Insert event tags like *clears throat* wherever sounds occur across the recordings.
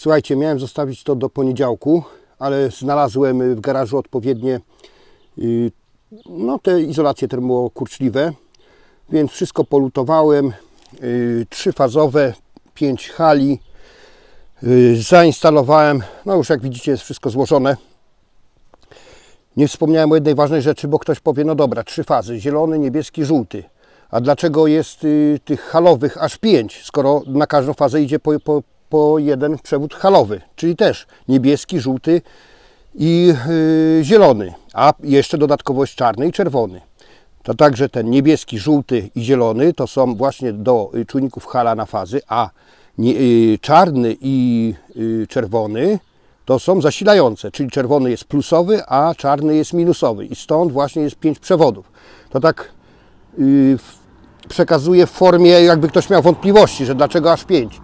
Słuchajcie, miałem zostawić to do poniedziałku, ale znalazłem w garażu odpowiednie y, no, te izolacje termokurczliwe, więc wszystko polutowałem. y, Trzyfazowe, pięć hali. y, Zainstalowałem, no już jak widzicie jest wszystko złożone. Nie wspomniałem o jednej ważnej rzeczy, bo ktoś powie, no dobra, trzy fazy, zielony, niebieski, żółty. A dlaczego jest tych halowych aż pięć, skoro na każdą fazę idzie po, po, po jeden przewód halowy, czyli też niebieski, żółty i y, zielony, a jeszcze dodatkowo jest czarny i czerwony. To także ten niebieski, żółty i zielony to są właśnie do y, czujników hala na fazy, a nie, y, czarny i y, czerwony to są zasilające, czyli czerwony jest plusowy, a czarny jest minusowy i stąd właśnie jest pięć przewodów. To tak y, w- przekazuję w formie, jakby ktoś miał wątpliwości, że dlaczego aż pięć.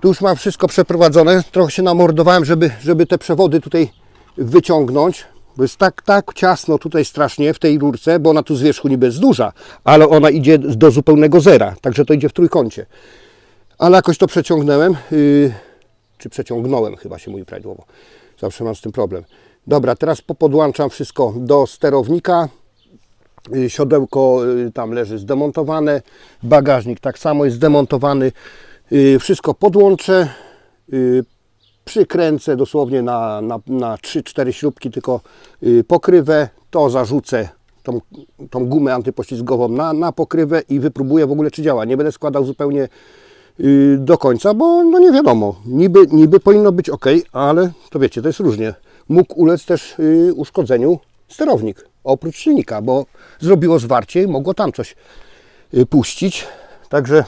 Tu już mam wszystko przeprowadzone, trochę się namordowałem, żeby, żeby te przewody tutaj wyciągnąć, bo jest tak, tak ciasno tutaj strasznie w tej rurce, bo ona tu z wierzchu niby jest duża, ale ona idzie do zupełnego zera, także to idzie w trójkącie. Ale jakoś to przeciągnąłem, yy, czy przeciągnąłem chyba się mówi prawidłowo. Zawsze mam z tym problem. Dobra, teraz popodłączam wszystko do sterownika. Y, Siodełko y, tam leży zdemontowane, bagażnik tak samo jest zdemontowany. Y, Wszystko podłączę, y, przykręcę dosłownie na, na, na 3-4 śrubki, tylko y, pokrywę, to zarzucę tą, tą gumę antypoślizgową na, na pokrywę i wypróbuję w ogóle czy działa. Nie będę składał zupełnie do końca, bo no nie wiadomo, niby, niby powinno być ok, ale to wiecie, to jest różnie. Mógł ulec też uszkodzeniu sterownik, oprócz silnika, bo zrobiło zwarcie i mogło tam coś puścić. Także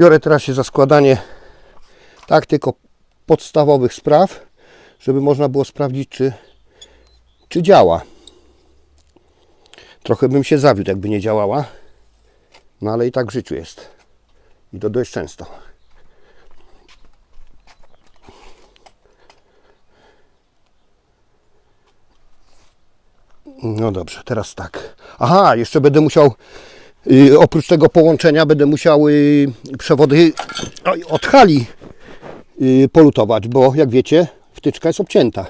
biorę teraz się za składanie tak tylko podstawowych spraw, żeby można było sprawdzić, czy, czy działa. Trochę bym się zawiódł, jakby nie działała, no ale i tak w życiu jest. I to dość często. No dobrze, teraz tak. Aha, jeszcze będę musiał, oprócz tego połączenia, będę musiał y, przewody od hali y, polutować, bo jak wiecie, wtyczka jest obcięta.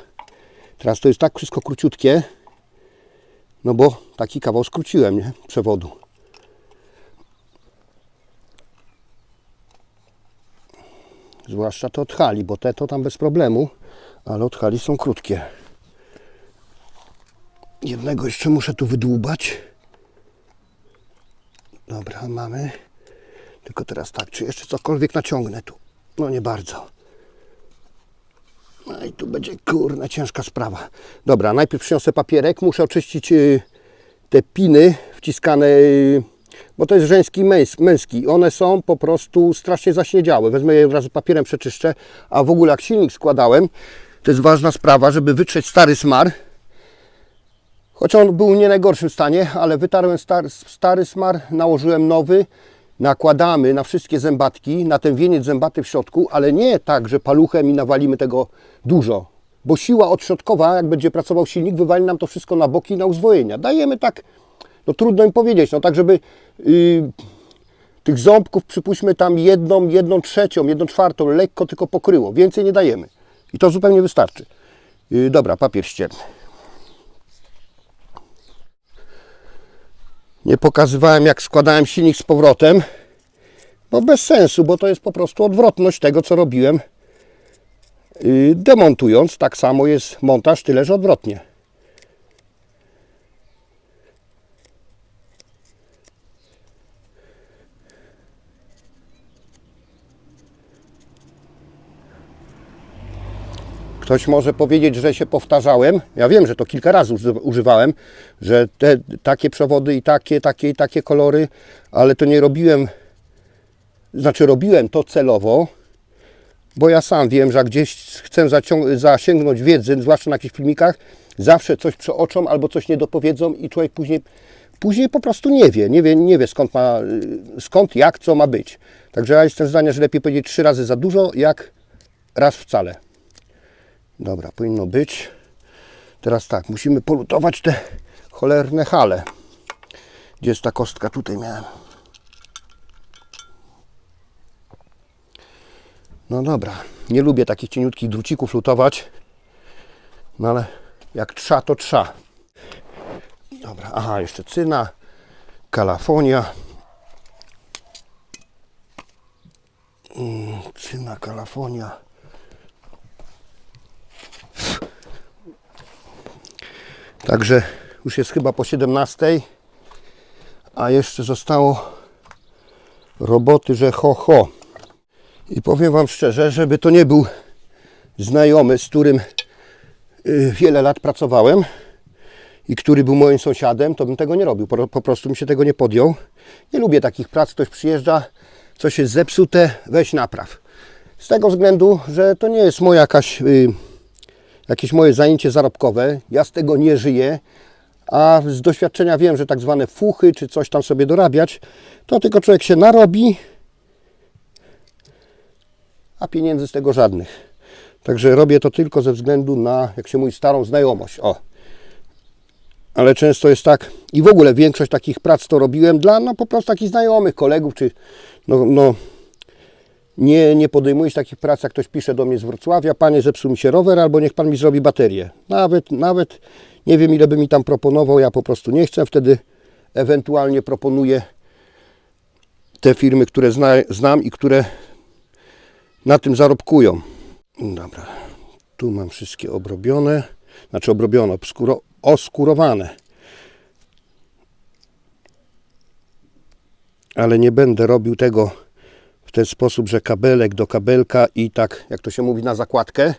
Teraz to jest tak wszystko króciutkie, no bo taki kawał skróciłem, nie? Przewodu. Zwłaszcza to od hali, bo te to tam bez problemu, ale od hali są krótkie. Jednego jeszcze muszę tu wydłubać. Mamy. Tylko teraz tak, czy jeszcze cokolwiek naciągnę tu? No nie bardzo. No i tu będzie kurna ciężka sprawa. Dobra, najpierw przyniosę papierek. Muszę oczyścić y, te piny wciskane, y, bo to jest żeński męski. One są po prostu strasznie zaśniedziałe. Wezmę je od razu papierem, przeczyszczę. A w ogóle jak silnik składałem, to jest ważna sprawa, żeby wytrzeć stary smar. Choć on był w nie najgorszym stanie, ale wytarłem star, stary smar, nałożyłem nowy. Nakładamy na wszystkie zębatki, na ten wieniec zębaty w środku, ale nie tak, że paluchem i nawalimy tego dużo. Bo siła odśrodkowa, jak będzie pracował silnik, wywali nam to wszystko na boki na uzwojenia. Dajemy tak, no trudno im powiedzieć, no tak, żeby yy, tych ząbków przypuśćmy tam jedną, jedną trzecią, jedną czwartą lekko tylko pokryło. Więcej nie dajemy. I to zupełnie wystarczy. Yy, dobra, papier ścierny. Nie pokazywałem jak składałem silnik z powrotem. No bez sensu, bo to jest po prostu odwrotność tego, co robiłem yy, demontując. Tak samo jest montaż, tyle że odwrotnie. Ktoś może powiedzieć, że się powtarzałem. Ja wiem, że to kilka razy uży- używałem, że te takie przewody i takie, takie i takie kolory, ale to nie robiłem, znaczy robiłem to celowo, bo ja sam wiem, że gdzieś chcę zasięgnąć wiedzy, zwłaszcza na jakichś filmikach, zawsze coś przeoczą albo coś nie dopowiedzą i człowiek później, później po prostu nie wie, nie wie, nie wie skąd, ma, skąd, jak, co ma być. Także ja jestem zdania, że lepiej powiedzieć trzy razy za dużo, jak raz wcale. Dobra, powinno być. Teraz tak, musimy polutować te cholerne hale. Gdzie jest ta kostka? Tutaj miałem. No dobra, nie lubię takich cieniutkich drucików lutować, no ale jak trza, to trza. Dobra, aha, jeszcze cyna, kalafonia. Mm, Cyna, kalafonia. Także już jest chyba po 17, a jeszcze zostało roboty, że ho ho. I powiem Wam szczerze, żeby to nie był znajomy, z którym y, wiele lat pracowałem i który był moim sąsiadem, to bym tego nie robił. Po, po prostu bym się tego nie podjął. Nie lubię takich prac. Ktoś przyjeżdża, coś jest zepsute, weź napraw. Z tego względu, że to nie jest moja jakaś, y, jakieś moje zajęcie zarobkowe. Ja z tego nie żyję. A z doświadczenia wiem, że tak zwane fuchy czy coś tam sobie dorabiać, to tylko człowiek się narobi, a pieniędzy z tego żadnych. Także robię to tylko ze względu na, jak się mówi, starą znajomość. O. Ale często jest tak, i w ogóle większość takich prac to robiłem dla no, po prostu takich znajomych, kolegów, czy no, no nie, nie podejmuję się takich prac, jak ktoś pisze do mnie z Wrocławia, panie zepsuł mi się rower, albo niech pan mi zrobi baterię. Nawet, nawet nie wiem ile by mi tam proponował, ja po prostu nie chcę, wtedy ewentualnie proponuję te firmy, które zna, znam i które na tym zarobkują. Dobra, tu mam wszystkie obrobione, znaczy obrobione, obskuro, oskurowane. Ale nie będę robił tego w ten sposób, że kabelek do kabelka i tak, jak to się mówi, na zakładkę,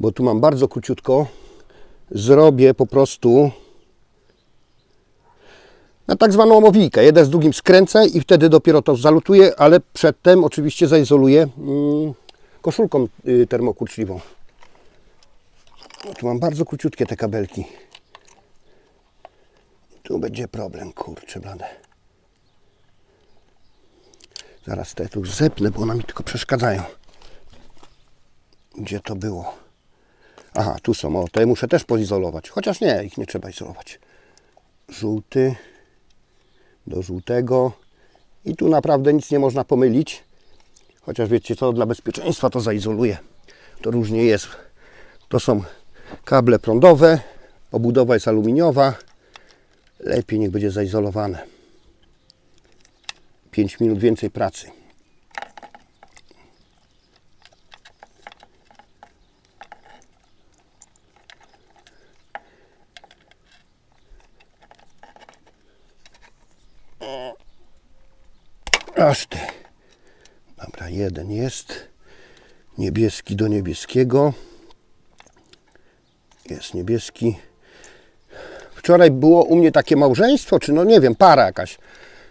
bo tu mam bardzo króciutko. Zrobię po prostu na tak zwaną omowijkę. Jeden z drugim skręcę i wtedy dopiero to zalutuję, ale przedtem oczywiście zaizoluję mm, koszulką y, termokurczliwą. Tu mam bardzo króciutkie te kabelki. Tu będzie problem, kurczę blade. Zaraz te tu zepnę, bo one mi tylko przeszkadzają. Gdzie to było? Aha, tu są. O, te muszę też poizolować. Chociaż nie, ich nie trzeba izolować. Żółty do żółtego. I tu naprawdę nic nie można pomylić. Chociaż wiecie co, dla bezpieczeństwa to zaizoluję. To różnie jest. To są kable prądowe. Obudowa jest aluminiowa. Lepiej niech będzie zaizolowane. 5 minut więcej pracy. Aż ty. Dobra, jeden jest. Niebieski do niebieskiego. Jest niebieski. Wczoraj było u mnie takie małżeństwo, czy no nie wiem, para jakaś.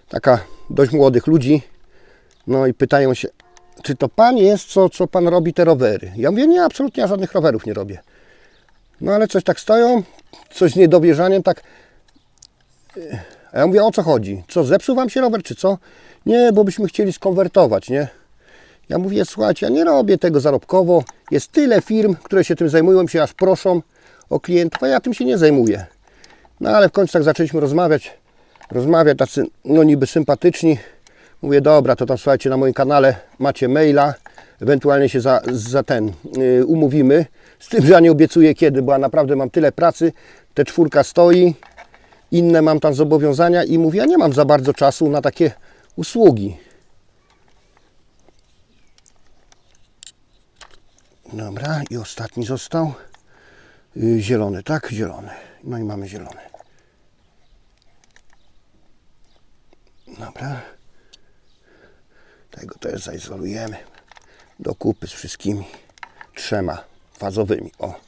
Taka dość młodych ludzi. No i pytają się, czy to pan jest, co, co pan robi te rowery? Ja mówię, nie, absolutnie ja żadnych rowerów nie robię. No ale coś tak stoją, coś z niedowierzaniem, tak. A ja mówię, o co chodzi? Co, zepsuł wam się rower, czy co? Nie, bo byśmy chcieli skonwertować, nie? Ja mówię, słuchajcie, ja nie robię tego zarobkowo. Jest tyle firm, które się tym zajmują, się aż proszą o klientów, a ja tym się nie zajmuję. No ale w końcu tak zaczęliśmy rozmawiać. Rozmawiać tacy, no niby sympatyczni. Mówię, dobra, to tam słuchajcie, na moim kanale macie maila. Ewentualnie się za, za ten yy, umówimy. Z tym, że ja nie obiecuję kiedy, bo ja naprawdę mam tyle pracy. Te czwórka stoi. Inne mam tam zobowiązania i mówię, ja nie mam za bardzo czasu na takie usługi. Dobra, i ostatni został. Y, Zielony, tak? Zielony. No i mamy zielony. Dobra. Tego też zaizolujemy. Do kupy z wszystkimi trzema fazowymi. O.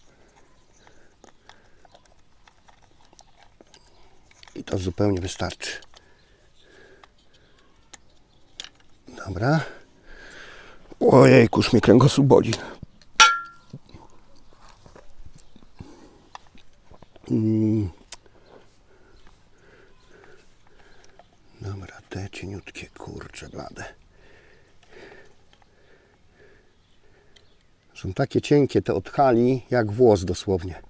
I to zupełnie wystarczy. Dobra. Ojej, kurz mnie kręgosłup boli. Mm. takie cienkie te odchali, jak włos dosłownie.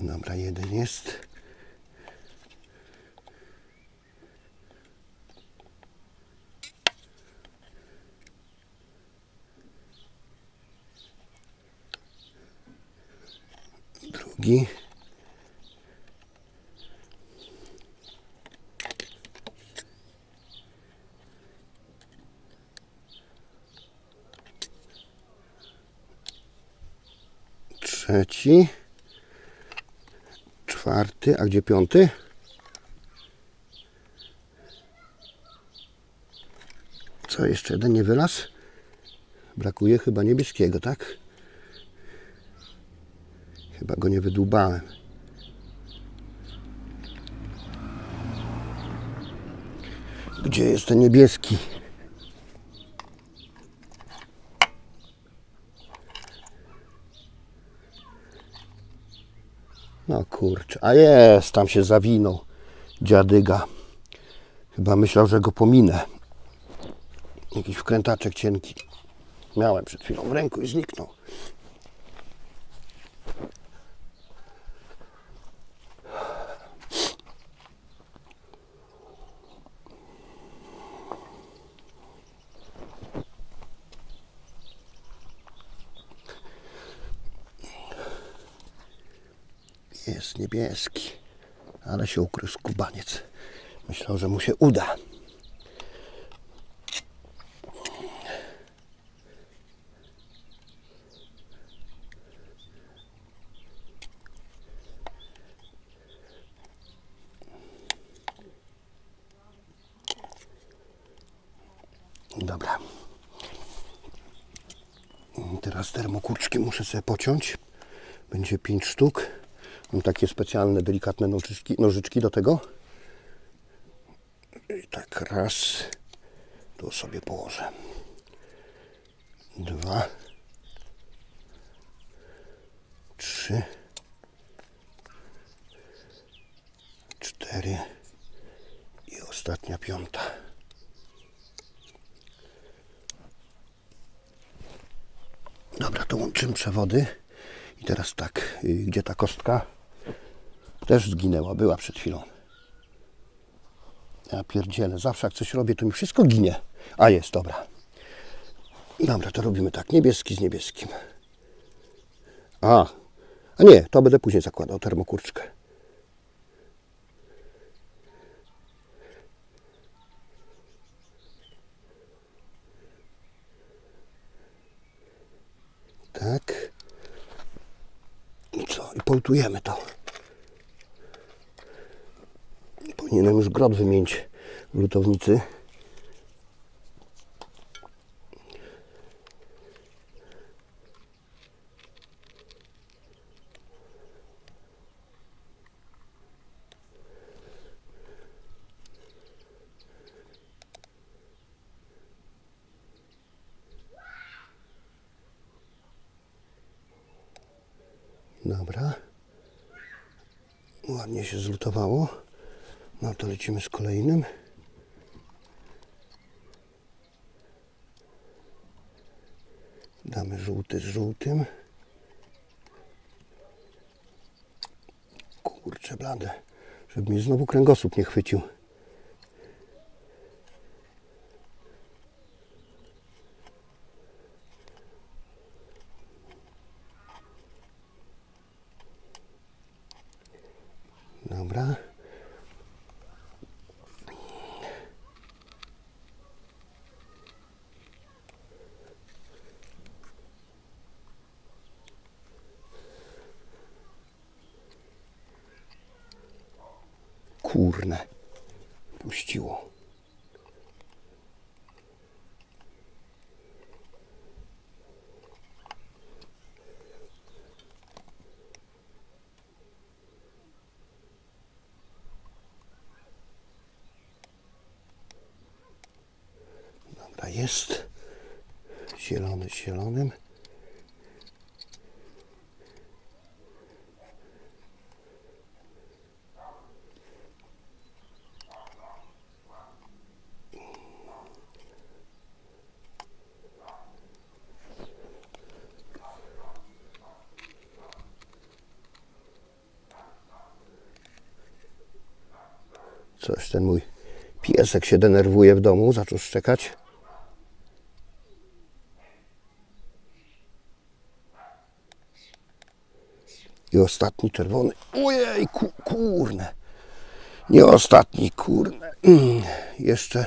Dobra, jeden jest. Drugi. Trzeci. Czwarty, a gdzie piąty? Co, jeszcze jeden nie wylazł? Brakuje chyba niebieskiego, tak? Chyba go nie wydłubałem. Gdzie jest ten niebieski? No kurczę, a jest, tam się zawinął dziadyga. Chyba myślał, że go pominę. Jakiś wkrętaczek cienki. Miałem przed chwilą w ręku i zniknął. Jest niebieski, ale się ukrył skubaniec. Myślał, że mu się uda. Dobra. Teraz termokurczki muszę sobie pociąć. Będzie 5 sztuk. Mam takie specjalne, delikatne nożyczki, nożyczki do tego. I tak raz. Tu sobie położę. Dwa. Trzy. Cztery. I ostatnia piąta. Dobra, to łączymy przewody. I teraz tak, y, gdzie ta kostka? Też zginęła, była przed chwilą. Ja pierdzielę, zawsze jak coś robię, to mi wszystko ginie. A jest, dobra. Dobra, to robimy tak, niebieski z niebieskim. A, a nie, to będę później zakładał termokurczkę. Tak. I co? I poltujemy to. Powinienem już grot wymienić w lutownicy. Dobra. Ładnie się zlutowało. No to lecimy z kolejnym. Damy żółty z żółtym. Kurczę blade. Żeby mi znowu kręgosłup nie chwycił. Dobra. Kurne. Puściło. Dobra, jest. Zielony z zielonym. Coś ten mój piesek się denerwuje w domu, zaczął szczekać. I ostatni czerwony. Ojej, ku, kurne. Nie ostatni, kurne. Mm, Jeszcze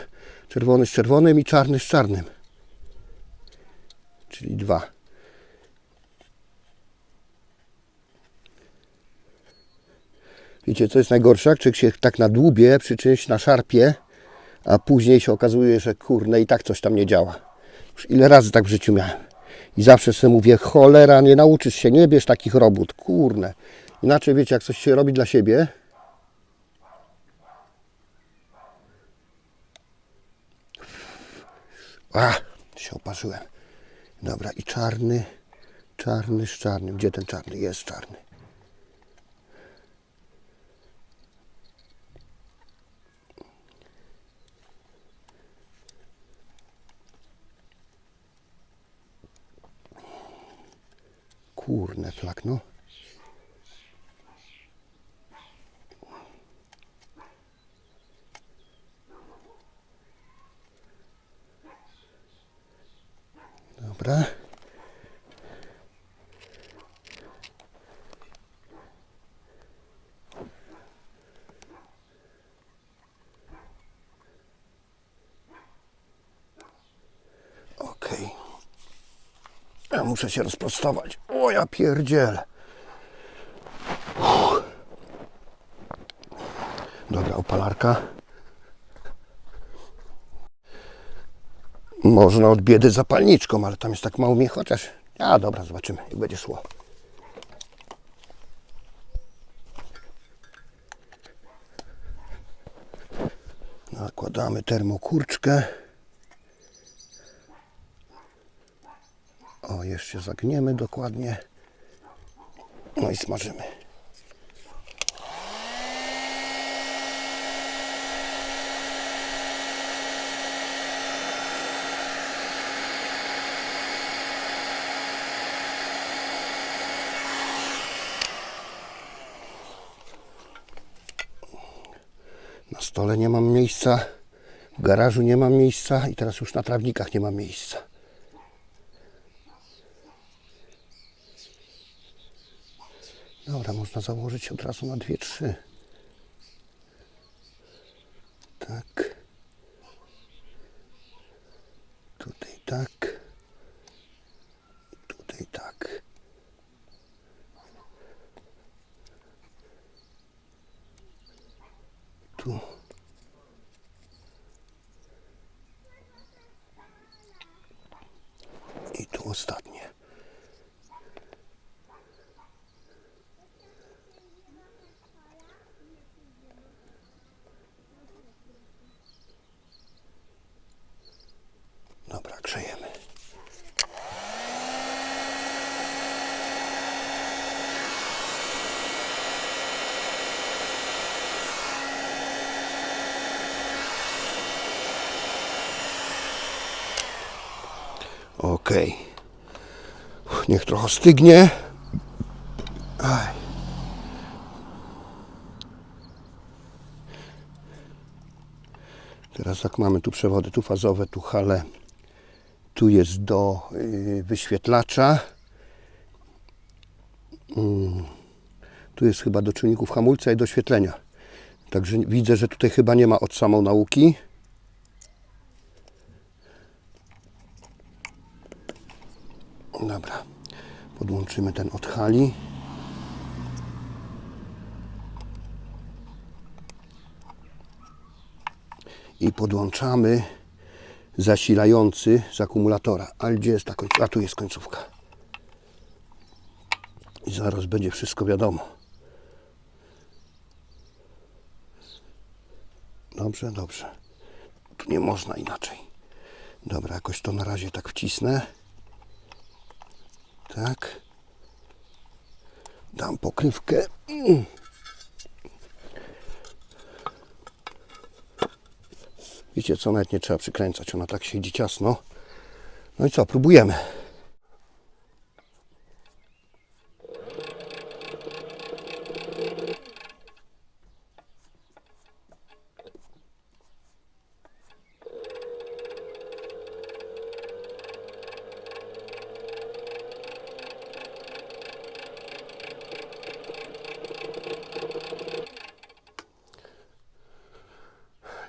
czerwony z czerwonym i czarny z czarnym. Czyli dwa. Wiecie, co jest najgorsze? Jak się tak nadłubie przy czymś na szarpie, a później się okazuje, że kurne i tak coś tam nie działa. Już ile razy tak w życiu miałem. I zawsze sobie mówię, cholera, nie nauczysz się, nie bierz takich robót, kurne. Inaczej wiecie, jak coś się robi dla siebie, A, się oparzyłem. Dobra, i czarny, czarny z czarnym. Gdzie ten czarny? Jest czarny. Kurne flak, no. Dobra. Okej. Ja muszę się rozprostować. O ja pierdziel. Dobra, opalarka. Można od biedy zapalniczką, ale tam jest tak mało mnie, chociaż... A dobra, zobaczymy, jak będzie szło. Nakładamy termokurczkę. O, jeszcze zagniemy dokładnie. No i smażymy. Na stole nie mam miejsca, w garażu nie mam miejsca i teraz już na trawnikach nie mam miejsca. Dobra, można założyć od razu na dwie, trzy. Tak. Tutaj tak. Tutaj tak. Tu. I tu ostatnie. Dobra, grzejemy. Okej. Uff, Niech trochę stygnie. Aj. Teraz jak mamy tu przewody, tu fazowe, tu hale, tu jest do y, wyświetlacza. Mm. Tu jest chyba do czynników hamulca i doświetlenia. Także widzę, że tutaj chyba nie ma od samą nauki. Dobra, podłączymy ten od hali. I podłączamy zasilający z akumulatora. Ale gdzie jest ta końcówka? A tu jest końcówka. I zaraz będzie wszystko wiadomo. Dobrze, dobrze. Tu nie można inaczej. Dobra, jakoś to na razie tak wcisnę. Tak. Dam pokrywkę. Wiecie co, nawet nie trzeba przykręcać, ona tak siedzi ciasno. No i co, próbujemy.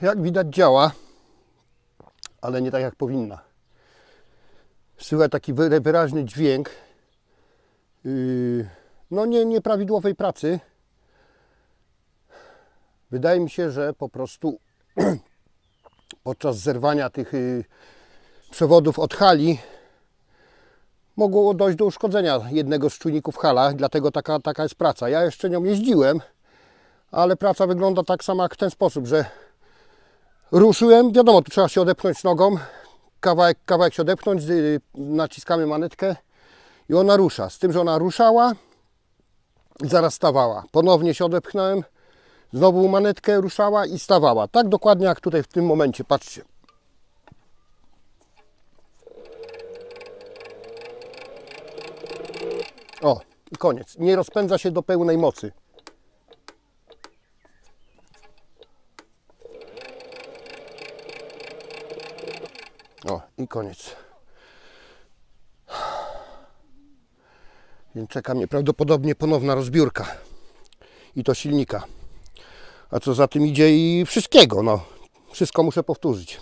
Jak widać działa, ale nie tak jak powinna. Słychać taki wyra- wyraźny dźwięk yy, no nie, nieprawidłowej pracy. Wydaje mi się, że po prostu *clears throat* podczas zerwania tych yy, przewodów od hali mogło dojść do uszkodzenia jednego z czujników hala, dlatego taka, taka jest praca. Ja jeszcze nią jeździłem, ale praca wygląda tak samo jak w ten sposób, że ruszyłem, wiadomo, tu trzeba się odepchnąć nogą, kawałek, kawałek się odepchnąć, naciskamy manetkę i ona rusza. Z tym, że ona ruszała zaraz stawała. Ponownie się odepchnąłem, znowu manetkę ruszała i stawała. Tak dokładnie jak tutaj w tym momencie, patrzcie. O, i koniec. Nie rozpędza się do pełnej mocy. O, i koniec. Więc czeka mnie prawdopodobnie ponowna rozbiórka. I to silnika. A co za tym idzie i wszystkiego, no. Wszystko muszę powtórzyć.